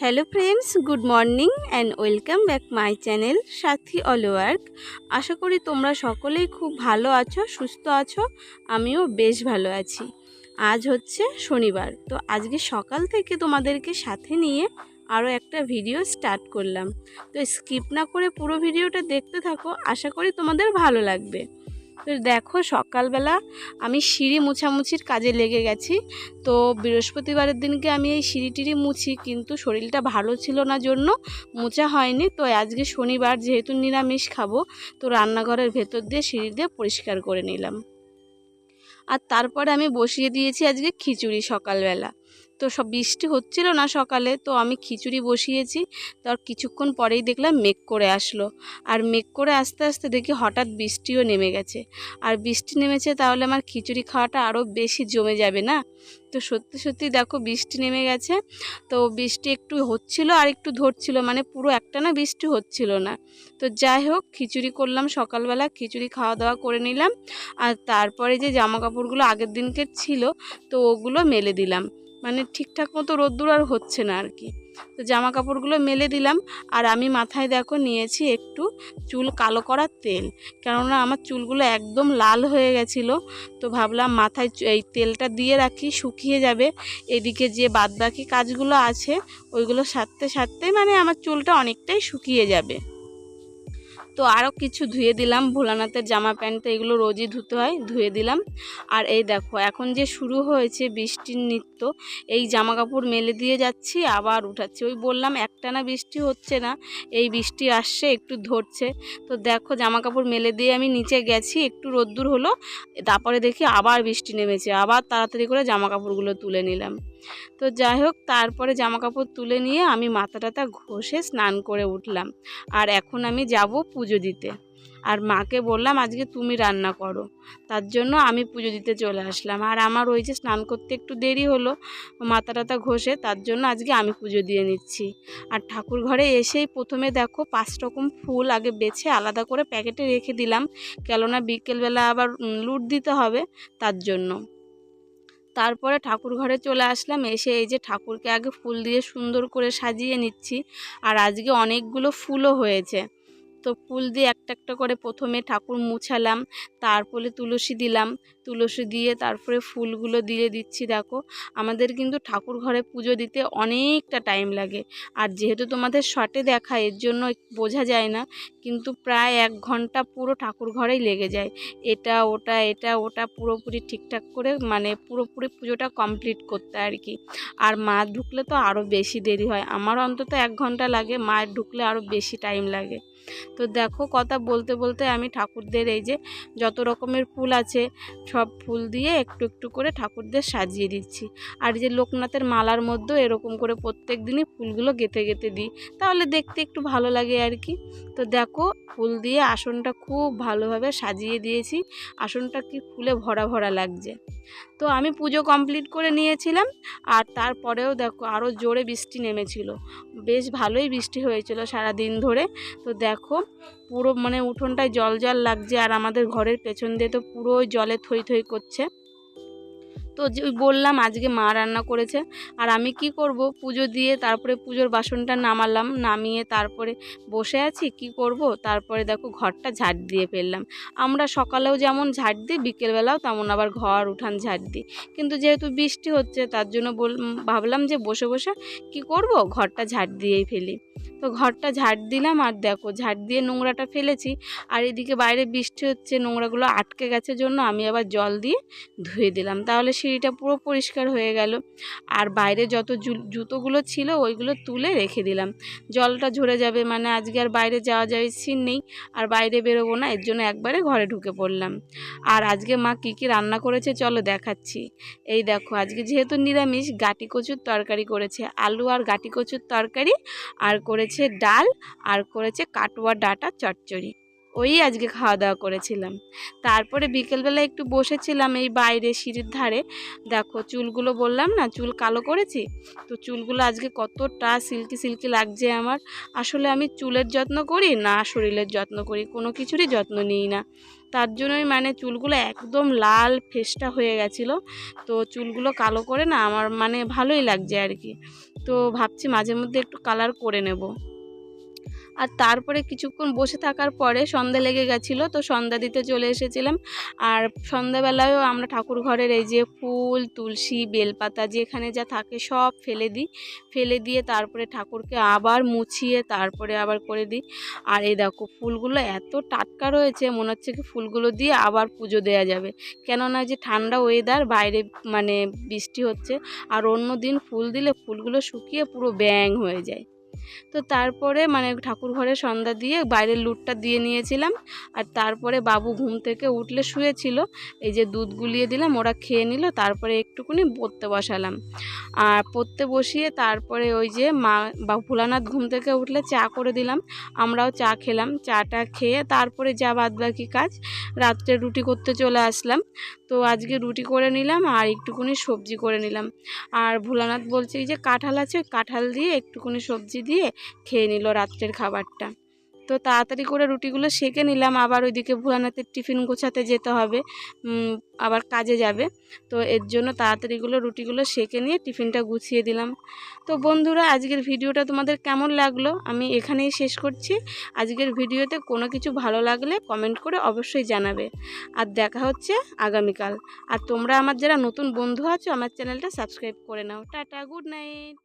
Hello friends good morning and welcome back my channel Sathi all work আশা করি তোমরা সকলেই খুব ভালো আছো, সুস্থ আছো, আমিও বেশ ভালো আছি। আজ হচ্ছে শনিবার, তো আজকে সকাল থেকে তোমাদেরকে সাথে নিয়ে আরও একটা ভিডিও স্টার্ট করলাম। তো স্কিপ না করে পুরো ভিডিওটা দেখতে থাকো, আশা করি তোমাদের ভালো লাগবে। তো দেখো সকালবেলা আমি সিঁড়ি মুছামুছির কাজে লেগে গেছি। তো বৃহস্পতিবারের দিনকে আমি এই সিঁড়ি টিড়ি মুছি, কিন্তু শরীরটা ভালো ছিল না জন্য মোছা হয়নি। তো আজকে শনিবার যেহেতু নিরামিষ খাব, তো রান্নাঘরের ভেতর দিয়ে সিঁড়ি দিয়ে পরিষ্কার করে নিলাম। আর তারপরে আমি বসিয়ে দিয়েছি আজকে খিচুড়ি সকালবেলা। তো সব বৃষ্টি হচ্ছিল না সকালে, তো আমি খিচুড়ি বসিয়েছি। তার কিছুক্ষণ পরেই দেখলাম মেঘ করে আসলো। আর মেঘ করে আস্তে আস্তে দেখি হঠাৎ বৃষ্টিও নেমে গেছে। আর বৃষ্টি নেমেছে তাহলে আমার খিচুড়ি খাওয়াটা আরও বেশি জমে যাবে না? তো সত্যি সত্যি দেখো বৃষ্টি নেমে গেছে। তো বৃষ্টি একটু হচ্ছিল আর একটু ধরছিল মানে পুরো একটা না বৃষ্টি হচ্ছিল না। তো যাই হোক, খিচুড়ি করলাম সকালবেলা, খিচুড়ি খাওয়া দাওয়া করে নিলাম। আর তারপরে যে জামা কাপড়গুলো আগের দিনকে ছিল, তো ওগুলো মেলে দিলাম। মানে ঠিকঠাক মতো রোদ্দুর আর হচ্ছে না আর কি। তো জামা কাপড়গুলো মেলে দিলাম আর আমি মাথায় দেখো নিয়েছি একটু চুল কালো করার তেল। কেননা আমার চুলগুলো একদম লাল হয়ে গেছিল, তো ভাবলাম মাথায় এই তেলটা দিয়ে রাখি, শুকিয়ে যাবে। এদিকে যে বাদবাকি কাজগুলো আছে, ওইগুলো সারতে সারতে মানে আমার চুলটা অনেকটাই শুকিয়ে যাবে। তো আরও কিছু ধুয়ে দিলাম। ভোলানাথের জামা প্যান্ট এগুলো রোজই ধুতে হয়, ধুয়ে দিলাম। আর এই দেখো, এখন যে শুরু হয়েছে বৃষ্টির নৃত্য, এই জামা কাপড় মেলে দিয়ে যাচ্ছি, আবার উঠাচ্ছি। ওই বললাম, একটানা বৃষ্টি হচ্ছে না, এই বৃষ্টি আসছে, একটু ধরছে। তো দেখো জামা কাপড় মেলে দিয়ে আমি নিচে গেছি, একটু রোদ্দুর হলো, তারপরে দেখি আবার বৃষ্টি নেমেছে, আবার তাড়াতাড়ি করে জামা কাপড়গুলো তুলে নিলাম। তো যাই হোক, তারপরে জামা কাপড় তুলে নিয়ে আমি মাথা টাথা ঘষে স্নান করে উঠলাম। আর এখন আমি যাব পুজো দিতে। আর মাকে বললাম, আজকে তুমি রান্না করো। তার জন্য আমি পুজো দিতে চলে আসলাম। আর আমার ওই যে স্নান করতে একটু দেরি হলো, মাথা টাথা ঘষে, তার জন্য আজকে আমি পুজো দিয়ে নিচ্ছি। আর ঠাকুর ঘরে এসেই প্রথমে দেখো পাঁচ রকম ফুল আগে বেছে আলাদা করে প্যাকেটে রেখে দিলাম। কেননা বিকেলবেলা আবার লুট দিতে হবে তার জন্য। তারপরে ঠাকুর ঘরে চলে আসলাম, এসে এই যে ঠাকুরকে আগে ফুল দিয়ে সুন্দর করে সাজিয়ে নিচ্ছি। আর আজকে অনেকগুলো ফুলও হয়েছে। তো ফুল দিয়ে একটা একটা করে প্রথমে ঠাকুর মুছালাম, তারপরে তুলসী দিলাম। তুলসী দিয়ে তারপরে ফুলগুলো দিয়ে দিচ্ছি, দেখো। আমাদের কিন্তু ঠাকুর ঘরে পুজো দিতে অনেকটা টাইম লাগে। আর যেহেতু তোমাদের শর্টে দেখা, এর জন্য বোঝা যায় না, কিন্তু প্রায় এক ঘণ্টা পুরো ঠাকুর ঘরেই লেগে যায়। এটা, ওটা এটা, ওটা পুরোপুরি ঠিকঠাক করে মানে পুরোপুরি পুজোটা কমপ্লিট করতে আর কি। আর মা ঢুকলে তো আরও বেশি দেরি হয়। আমার অন্তত এক ঘণ্টা লাগে, মায়ের ঢুকলে আরও বেশি টাইম লাগে। তো দেখো কথা বলতে বলতে আমি ঠাকুরদের এই যে যত রকমের ফুল আছে সব ফুল দিয়ে একটু একটু করে ঠাকুরদের সাজিয়ে দিচ্ছি। আর যে লোকনাথের মালার মধ্যেও এরকম করে প্রত্যেক দিনই ফুলগুলো গেঁথে গেঁথে দিই। তাহলে দেখতে একটু ভালো লাগে আর কি। তো দেখো ফুল দিয়ে আসনটা খুব ভালোভাবে সাজিয়ে দিয়েছি। আসনটা কি ফুলে ভরা ভরা লাগছে। তো আমি পুজো কমপ্লিট করে নিয়েছিলাম আর তারপরেও দেখো আরও জোরে বৃষ্টি নেমেছিল। বেশ ভালোই বৃষ্টি হয়েছিল সারা দিন ধরে। তো দেখো পুরো মানে উঠোনটায় জল জল লাগছে আর আমাদের ঘরের পেছন দিয়ে তো পুরো জলে থই থই করছে। তো যে বললাম আজকে মা রান্না করেছে আর আমি কি করব? পুজো দিয়ে তারপরে পুজোর বাসনটা নামালাম, নামিয়ে তারপরে বসে আছি, কি করব? তারপরে দেখো ঘরটা ঝাড় দিয়ে ফেললাম। আমরা সকালেও যেমন ঝাড় দিই, বিকেলবেলাও তেমন আবার ঘর উঠান ঝাড় দিই। কিন্তু যেহেতু বৃষ্টি হচ্ছে, তার জন্য বল, ভাবলাম যে বসে বসে কি করব? ঘরটা ঝাড় দিয়েই ফেলি। তো ঘরটা ঝাড় দিলাম আর দেখো, ঝাড় দিয়ে নোংরাটা ফেলেছি। আর এদিকে বাইরে বৃষ্টি হচ্ছে, নোংরাগুলো আটকে গেছে জন্য আমি আবার জল দিয়ে ধুয়ে দিলাম। তাহলে সিঁড়িটা পুরো পরিষ্কার হয়ে গেল। আর বাইরে যত জুতোগুলো ছিল ওইগুলো তুলে রেখে দিলাম। জলটা ঝরে যাবে মানে আজকে আর বাইরে যাওয়া যাওয়ার সিন নেই। আর বাইরে বেরোবো না, এর জন্য একবারে ঘরে ঢুকে পড়লাম। আর আজকে মা কী কী রান্না করেছে চলো দেখাচ্ছি। এই দেখো, আজকে যেহেতু নিরামিষ, গাটি কচুর তরকারি করেছে। আলু আর গাটি কচুর তরকারি আর করেছে ডাল আর করেছে কাটুয়া ডাটা চচ্চড়ি। ওই আজকে খাওয়া দাওয়া করেছিলাম। তারপরে বিকেলবেলা একটু বসেছিলাম এই বাইরে সিঁড়ির ধারে। দেখো চুলগুলো বললাম না, চুল কালো করেছি? তো চুলগুলো আজকে কতটা সিল্কি সিল্কি লাগছে আমার। আসলে আমি চুলের যত্ন করি না শরীরের যত্ন করি, কোনো কিছুরই যত্ন নিই না। তার জন্যই মানে চুলগুলো একদম লাল ফেসটা হয়ে গেছিল। তো চুলগুলো কালো করে না আমার মানে ভালোই লাগছে আর কি। তো ভাবছি মাঝে মধ্যে একটু কালার করে নেব। আর তারপরে কিছুক্ষণ বসে থাকার পরে সন্ধ্যা লেগে গেছিল, তো সন্ধ্যা দিতে চলে এসেছিলাম। আর সন্ধ্যাবেলায়ও আমরা ঠাকুর ঘরের এই যে ফুল, তুলসী, বেলপাতা যেখানে যা থাকে সব ফেলে দিই। ফেলে দিয়ে তারপরে ঠাকুরকে আবার মুছিয়ে তারপরে আবার করে দিই। আর এই দেখো ফুলগুলো এত টাটকা রয়েছে, মনে হচ্ছে কি ফুলগুলো দিয়ে আবার পুজো দেওয়া যাবে। কেননা যে ঠান্ডা ওয়েদার বাইরে মানে বৃষ্টি হচ্ছে, আর অন্য দিন ফুল দিলে ফুলগুলো শুকিয়ে পুরো ব্যাং হয়ে যায়। তো তারপরে মানে ঠাকুর ঘরে সন্ধ্যা দিয়ে বাইরের লুটটা দিয়ে নিয়েছিলাম। আর তারপরে বাবু ঘুম থেকে উঠলে শুয়েছিল, এই যে দুধ গুলিয়ে দিলাম, ওরা খেয়ে নিল, তারপরে একটুকুনি পড়তে বসালাম। আর পড়তে বসিয়ে তারপরে ওই যে মা বা ভোলানাথ ঘুম থেকে উঠলে চা করে দিলাম, আমরাও চা খেলাম, চাটা খেয়ে তারপরে যা বাদ বাকি কাজ, রাত্রে রুটি করতে চলে আসলাম। তো আজকে রুটি করে নিলাম আর একটুকুনি সবজি করে নিলাম। আর ভোলানাথ বলছে, এই যে কাঁঠাল আছে কাঁঠাল দিয়ে একটুকুনি সবজি দিয়ে খেয়ে নিল রাত্রের খাবারটা। তো তাড়াতাড়ি করে রুটিগুলো সেঁকে নিলাম, আবার ওইদিকে ভোলানাথের টিফিন গোছাতে যেতে হবে আবার কাজে যাবে। তো এর জন্য তাড়াতাড়িগুলো রুটিগুলো সেঁকে নিয়ে টিফিনটা গুছিয়ে দিলাম। তো বন্ধুরা, আজকের ভিডিওটা তোমাদের কেমন লাগল? আমি এখানেই শেষ করছি। আজকের ভিডিওতে কোনো কিছু ভালো লাগলে কমেন্ট করে অবশ্যই জানাবে। আর দেখা হচ্ছে আগামীকাল। আর তোমরা আমার যারা নতুন বন্ধু আছো, আমার চ্যানেলটা সাবস্ক্রাইব করে নাও। Tata, good night.